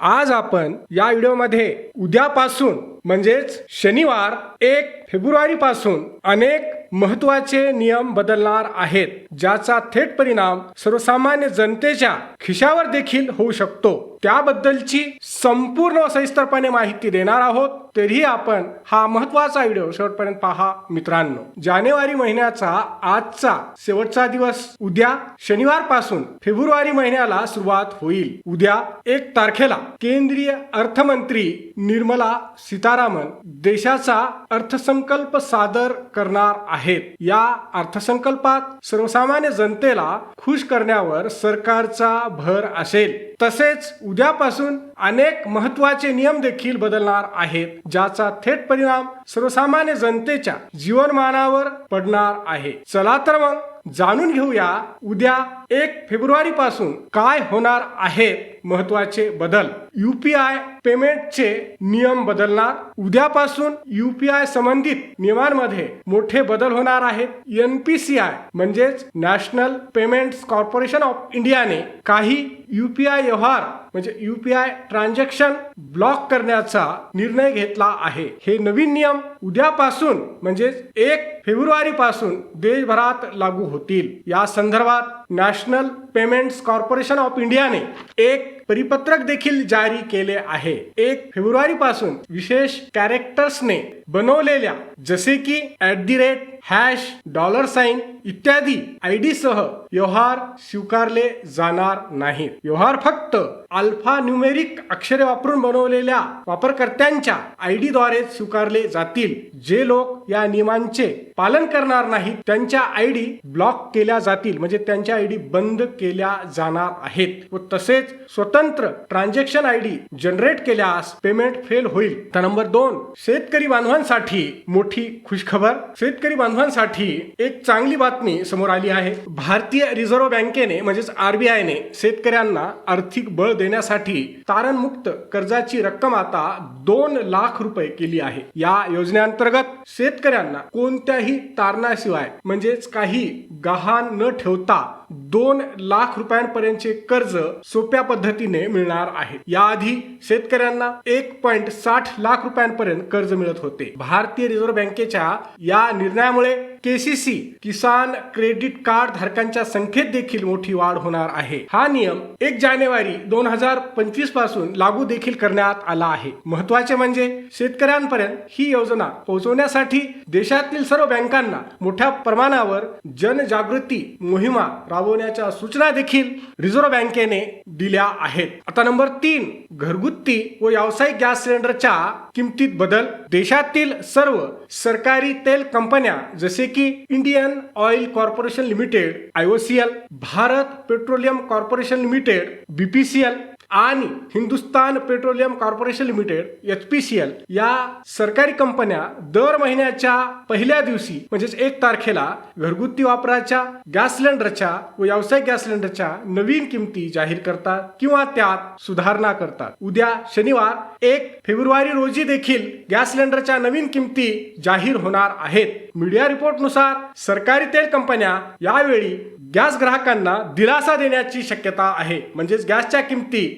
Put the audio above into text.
आज आपण या व्हिडिओमध्ये उद्यापासून म्हणजेच शनिवार एक फेब्रुवारी पासून अनेक महत्त्वाचे नियम बदलणार आहेत ज्याचा थेट परिणाम सर्वसामान्य जनतेच्या खिशावर देखील होऊ शकतो. त्याबद्दलची संपूर्ण सविस्तरपणे माहिती देणार आहोत. तरीही आपण हा महत्त्वाचा व्हिडिओ शेवटपर्यंत पहा मित्रांनो. जानेवारी महिन्याचा आजचा शेवटचा दिवस उद्या शनिवारपासून फेब्रुवारी महिन्याला सुरुवात होईल. उद्या एक तारखेला केंद्रीय अर्थमंत्री निर्मला सीतारामन देशाचा अर्थसंकल्प सादर करणार आहेत. या अर्थसंकल्पात सर्वसामान्य जनतेला खुश करण्यावर सरकारचा भर असेल. तसेच उद्यापासून अनेक महत्त्वाचे नियम देखील बदलणार आहेत ज्याचा थेट परिणाम सर्वसामान्य जनतेच्या जीवनमानावर पडणार आहे. चला तर मग जाणून घेऊया उद्या एक फेब्रुवारी पासून काय होणार आहेत महत्त्वाचे बदल. युपीआय पेमेंटचे नियम बदलणार. उद्यापासून युपीआय संबंधित नियमांमध्ये मोठे बदल होणार आहेत. एनपीसीआय म्हणजेच नॅशनल पेमेंट्स कॉर्पोरेशन ऑफ इंडियाने काही युपीआय व्यवहार म्हणजे युपीआय ट्रान्झॅक्शन ब्लॉक करण्याचा निर्णय घेतला आहे. हे नवीन नियम उद्यापासून म्हणजेच एक फेब्रुवारी पासून देशभरात लागू होतील. या संदर्भात नॅशनल पेमेंट्स कॉर्पोरेशन ऑफ इंडियाने एक परिपत्रक देखील जारी केले आहे. एक फेब्रुवारी पासून विशेष कॅरेक्टर्सने बनवलेल्या जसे की at the rate hash dollar sign इत्यादी आयडी सह व्यवहार स्वीकारले जाणार नाहीत. व्यवहार फक्त अल्फा न्यूमेरिक अक्षरे वापरून बनवलेल्या वापरकर्त्यांच्या आयडी द्वारे स्वीकारले जातील. जे लोक या नियमांचे पालन करणार नाहीत त्यांच्या आय डी ब्लॉक केल्या जातील. म्हणजे त्यांच्या आय डी बंद केल्या जाणार आहेत. व तसेच स्वतः स्वतंत्र ट्रान्झॅक्शन आयडी जनरेट केल्यास पेमेंट फेल होईल. तर नंबर दोन शेतकरी बांधवांसाठी मोठी खुशखबर. शेतकरी बांधवांसाठी एक चांगली बातमी समोर आली आहे. भारतीय रिझर्व्ह बँकेने म्हणजेच आरबीआयने शेतकऱ्यांना आर्थिक बळ देण्यासाठी तारणमुक्त कर्जाची रक्कम आता दोन लाख रुपये केली आहे. या योजनेअंतर्गत शेतकऱ्यांना कोणत्याही तारणाशिवाय म्हणजेच काही गहाण न ठेवता दोन लाख रुपयांपर्यंतचे कर्ज सोप्या पद्धतीने मिळणार आहे. याआधी शेतकऱ्यांना एक पॉइंट साठ लाख रुपयांपर्यंत कर्ज मिळत होते. भारतीय रिझर्व्ह बँकेच्या या निर्णयामुळे केसीसी किसान क्रेडिट कार्ड धारकांच्या संख्येत देखील मोठी वाढ होणार आहे. हा नियम एक जानेवारी दोन हजार पंचवीसपासून लागू देखील करण्यात आला आहे. महत्त्वाचे म्हणजे शेतकऱ्यांपर्यंत ही योजना पोहोचवण्यासाठी देशातील सर्व बँकांना मोठ्या प्रमाणावर जनजागृती मोहिमा राबवण्याच्या सूचना देखील रिझर्व्ह बँकेने दिल्या आहेत. आता नंबर तीन घरगुती व व्यावसायिक गॅस सिलेंडरच्या किमतीत बदल. देशातील सर्व सरकारी तेल कंपन्या जसे की Indian oil corporation limited IOCL Bharat petroleum corporation limited BPCL आणि Hindustan petroleum corporation limited H P C L या सरकारी कंपन्या दर महिन्याच्या पहिल्या दिवशी म्हणजेच एक तारखेला घरगुती वापराच्या गॅस सिलेंडरच्या व व्यावसायिक गॅस सिलेंडरच्या नवीन किमती जाहीर करतात किंवा त्यात सुधारणा करतात. उद्या शनिवार एक फेब्रुवारी रोजी देखील गॅस सिलेंडरच्या नवीन किमती जाहीर होणार आहेत. मीडिया रिपोर्टनुसार सरकारी तेल कंपन्या यावेळी गॅस ग्राहकांना दिलासा देण्याची शक्यता आहे. म्हणजेच गॅसच्या किमती